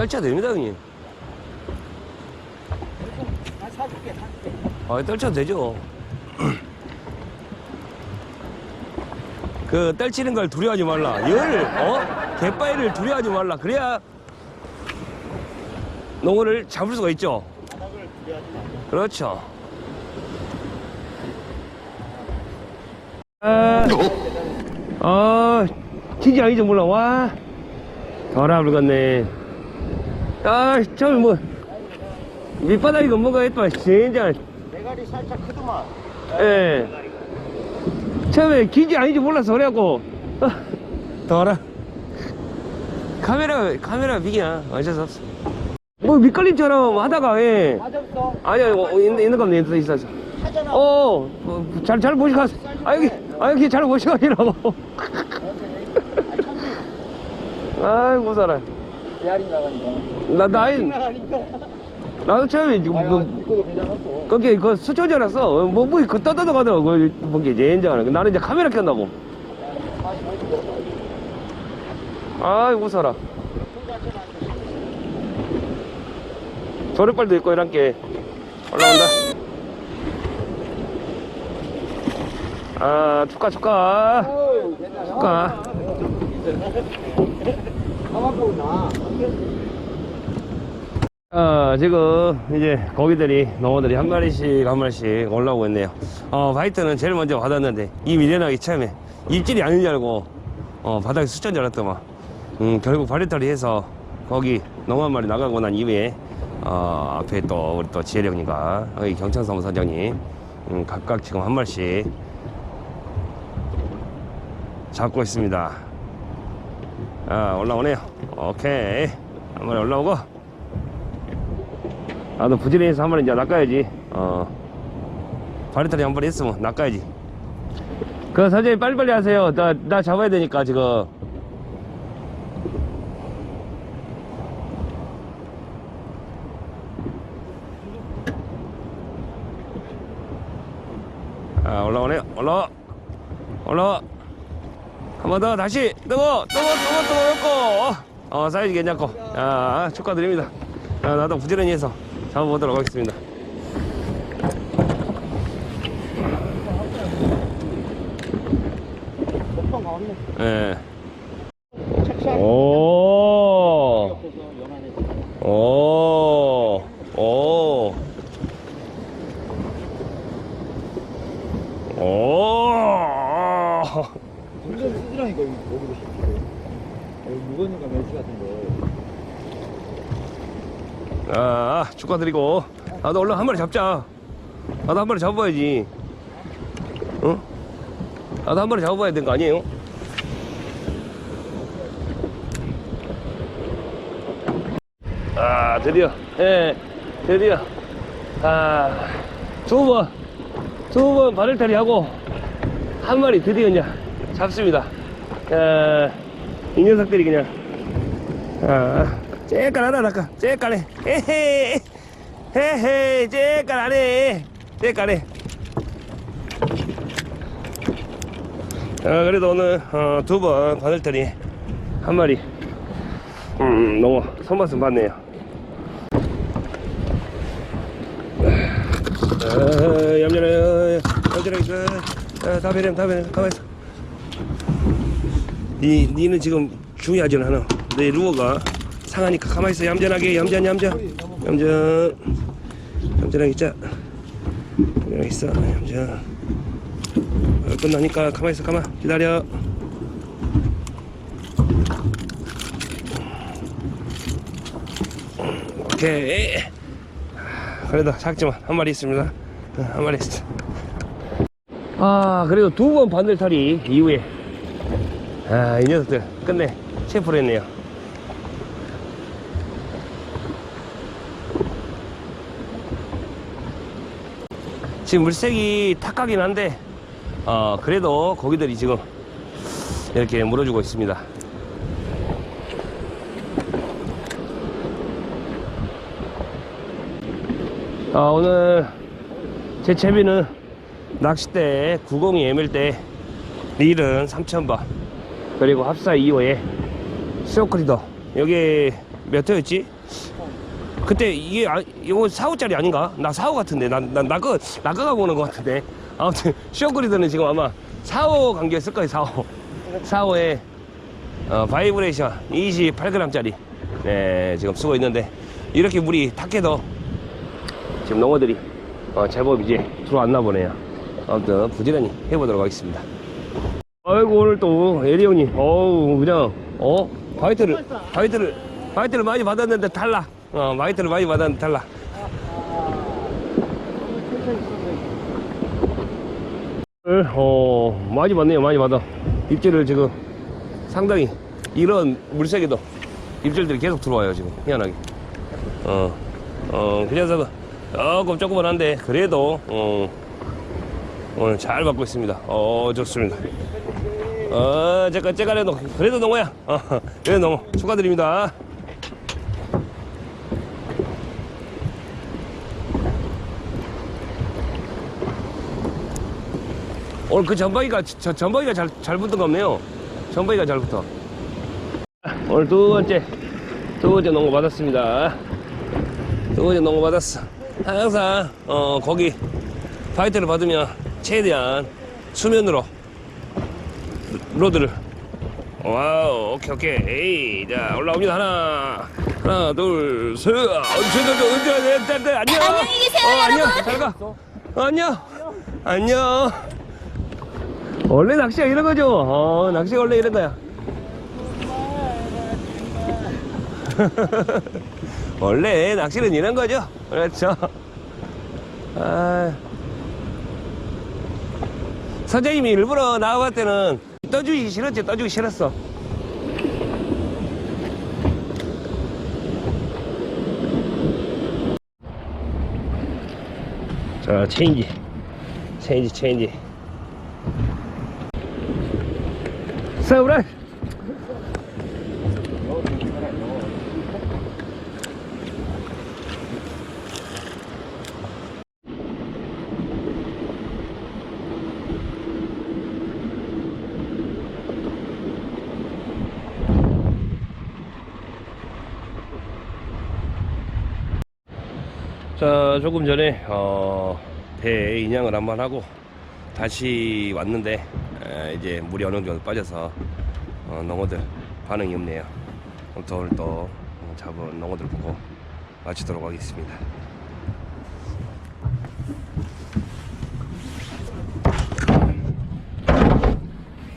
떨쳐도 됩니다, 형님. 나 사줄게, 사줄게. 아, 떨쳐도 되죠. 그 떨치는 걸 두려워하지 말라. 열, 어? 갯바위를 두려워하지 말라. 그래야 농어를 잡을 수가 있죠. 그렇죠. 아, 아, 진짜 아니죠, 몰라. 와, 더라 물겠네. 아, 처음에 뭐, 뭔가 했더만, 진짜. 대가리 살짝 크더만. 예. 처음에 긴지 아닌지 몰라서 그래갖고, 어, 더라. 카메라, 카메라 비기야. 어쩔 수 없어. 뭐, 밑걸림처럼 하다가, 예. 맞았어. 아니야, 어, 있는, 있는 겁니다. 있어, 있어. 있어. 하잖아. 어, 어, 잘, 잘 모시고 가세요. 아, 여기, 아, 여기 잘 모시고 가시라고. 아이고, 살아. 나가니까. 나, 나이, 나가니까. 나도 처음에, 지금, 아유, 뭐, 이거도 괜찮았어. 거기, 그, 수초자라서, 뭐, 뭐, 그, 떠떠떠 가더라고. 그, 뭐게, 이제, 이제, 나는 이제 카메라 켠다고. 아이고, 살아. 조립발도 있고, 이런 게. 올라온다. 아, 축하, 축하. 축하. 어, 지금 이제 고기들이, 농어들이 한 마리씩 한 마리씩 올라오고 있네요. 어, 바이트는 제일 먼저 받았는데, 이 미련하기 처음에 입질이 아닌 줄 알고, 어, 바닥에 수천 줄 알았더만. 음, 결국 바리털이 해서 거기 농어 한 마리 나가고 난 이후에, 어, 앞에 또 우리 또 지혜령님과 여기 경천사무 사장님, 음, 각각 지금 한 마리씩 잡고 있습니다. 아, 올라오네요. 오케이. 한 마리 올라오고. 나도 부지런해서 한 마리 이제 낚아야지. 어. 바리털이 한 마리 있으면 낚아야지. 그 사장님 빨리빨리 하세요. 나, 나 잡아야 되니까 지금. 아, 올라오네요. 올라와. 올라와. 한 번 더 다시. 뜨고 뜨고 뜨고 넣고. 어 사이즈 괜찮고. 아 축하드립니다. 아, 나도 부지런히 해서 잡아보도록 하겠습니다. 예. 오, 오, 오, 오. 완전 쓰지라니까 여기 여기도 시키고. 여기 무거우니까 멸치 같은데. 아, 축하드리고. 나도 얼른 한 마리 잡자. 나도 한 마리 잡아봐야지. 응? 나도 한 마리 잡아봐야 되는 거 아니에요? 아, 드디어. 예, 드디어. 아, 두 번, 두 번 바늘타리 하고, 한 마리 드디어 이제 잡습니다. 아, 이 녀석들이 그냥, 아, 째깔하다, 나까. 째깔해. 헤헤. 헤헤, 째깔하네. 째깔해. 아, 그래도 오늘, 어, 두번 바늘타리 한 마리. 음, 너무 손맛은 봤네요. 아, 얌전해, 얌전해, 그, 아, 다 배렴, 다 배렴, 가만있어. 니, 니는 지금 중요하지 않아. 내 루어가 상하니까 가만있어. 얌전하게, 얌전, 얌전. 얌전. 얌전하게 있자. 얌전하게 있어. 얌전. 어, 끝나니까 가만있어. 가만. 기다려. 오케이. 그래도 작지만 한 마리 있습니다. 어, 한 마리 있어. 아, 그래도 두번 바늘타리 이후에 아, 이 녀석들 끝내 체포를 했네요. 지금 물색이 탁하긴 한데, 어, 그래도 고기들이 지금 이렇게 물어주고 있습니다. 아, 오늘 제 채비는 낚싯대 902 ML대 릴은 3000번 그리고 합사 2호에 스노클리더. 여기 몇 호였지? 그때 이게 아, 이거 4호짜리 아닌가? 나 4호 같은데. 난난 나거 나가가 보는 것 같은데. 아무튼 쇼그리드는 지금 아마 4호 간격했을 거예요 4호 4호에 어, 바이브레이션 28g짜리. 네 지금 쓰고 있는데 이렇게 물이 탁해도 지금 농어들이 어, 제법 이제 들어왔나 보네요. 아무튼 부지런히 해보도록 하겠습니다 아이고 오늘 또 에리 형님. 어우 그냥 어? 바이트를 바이트를 바이트를 많이 받았는데 탈락 어 바이트를 많이 받았는데 탈락 어 많이 받네요 많이 받아. 입질을 지금 상당히 이런 물색에도 입질들이 계속 들어와요 지금 희한하게. 어, 어 그래서 조금 조그만한데 그래도 어 오늘 잘 받고 있습니다. 어 좋습니다 어, 제가 제가래도 그래도 농어야. 어, 그래도 농어 축하드립니다. 오늘 그 전방위가 저 전방위가 잘 잘 붙은 거 없네요. 전방위가 잘 붙어. 오늘 두 번째 두 번째 농어 받았습니다. 두 번째 농어 받았어. 항상 어 거기 파이트를 받으면 최대한 수면으로 로드를. 와우 오케이 오케이. 에이 자 올라옵니다. 하나 하나 둘셋. 안녕. 안녕히 계세요, 어, 안녕. 잘가. 안녕. 안녕. 원래 낚시가 이런 거죠. 어 낚시가 원래 이런 거야. 원래 낚시는 이런 거죠. 그렇죠. 아. 선생님이 일부러 나와봤을 때는 떠주기 싫었지 떠주기 싫었어. 자 체인지. 체인지 체인지. 서브라 자 조금 전에 어, 배에 인양을 한번 하고 다시 왔는데 에, 이제 물이 어느 정도 빠져서 어, 농어들 반응이 없네요. 오늘 또 어, 잡은 농어들 보고 마치도록 하겠습니다.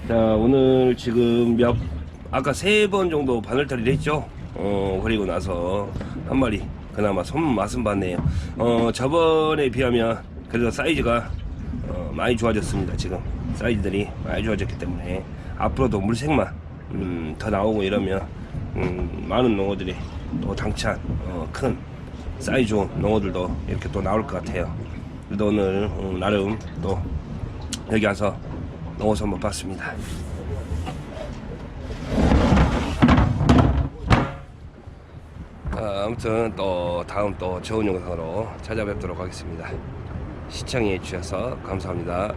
자 오늘 지금 몇 아까 세 번 정도 바늘타리를 했죠? 어 그리고 나서 한 마리 그나마 손 맛은 봤네요. 어 저번에 비하면 그래도 사이즈가 어, 많이 좋아졌습니다 지금. 사이즈들이 많이 좋아졌기 때문에. 앞으로도 물색만 음, 더 나오고 이러면 음, 많은 농어들이 또 당찬 어, 큰 사이즈 좋은 농어들도 이렇게 또 나올 것 같아요. 그래도 오늘 음, 나름 또 여기 와서 농어서 한번 봤습니다 아무튼 또 다음 또 좋은 영상으로 찾아뵙도록 하겠습니다. 시청해 주셔서 감사합니다.